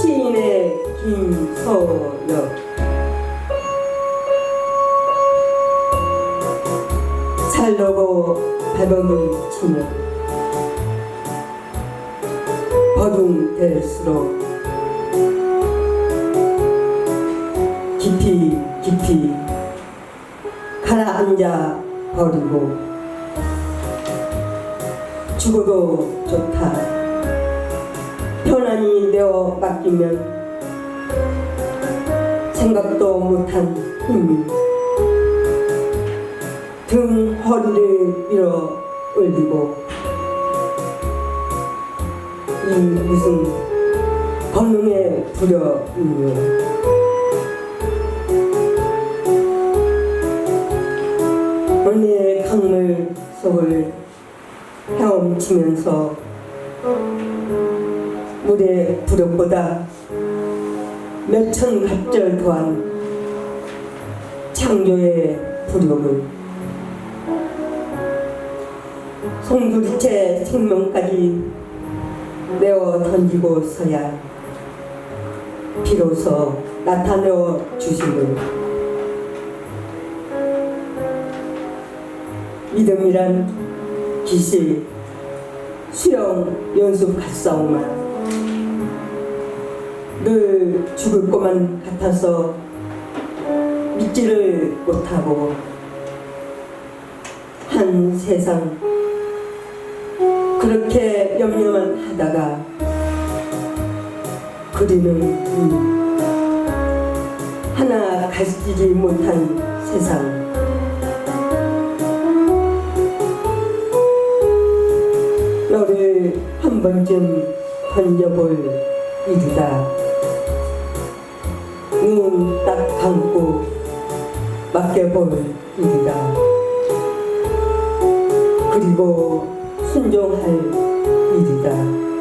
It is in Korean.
시인의 김서엽 살려고 배범을 치며 버둥댈수록 깊이 깊이 가라앉아 버리고 죽어도 좋다. 편안히 내어 맡기면 생각도 못한 힘이 등 허리를 밀어 올리고 이 무슨 권능의 두려움이요 언니의 강물 속을 헤엄치면서 물의 부력보다 몇 천 갑절 더한 창조의 부력을 송두리째 생명까지 내어 던지고서야 비로소 나타내어 주심을 믿음이란 기실 수영 연습 갔사오만 늘 죽을 것만 같아서 믿지를 못하고 한 세상 그렇게 염려만 하다가 그리는 음, 하나 가지지 못한 세상. 너를 한 번쯤 던져볼 일이다. 눈 딱 감고 맡겨볼 일이다. 그리고 순종할 일이다